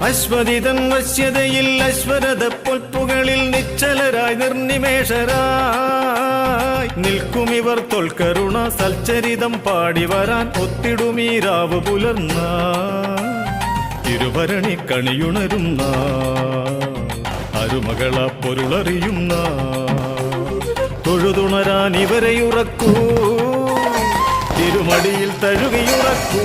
അശ്വതിതൻ വശ്യതയിൽ അശ്വരത പൊൽപ്പുകളിൽ നിശ്ചലരായി നിർനിമേഷരായി നിൽക്കുമിവർ തൊൽക്കരുണ സൽച്ചരിതം പാടി വരാൻ ഒത്തിടുമീരാവ് പുലർന്ന തിരുവരണി കണിയുണരുന്ന അരുമകള പൊരുളറിയുന്ന തൊഴുതുണരാൻ ഇവരെയുറക്കൂ തിരുമടിയിൽ തഴുകിയുറക്കൂ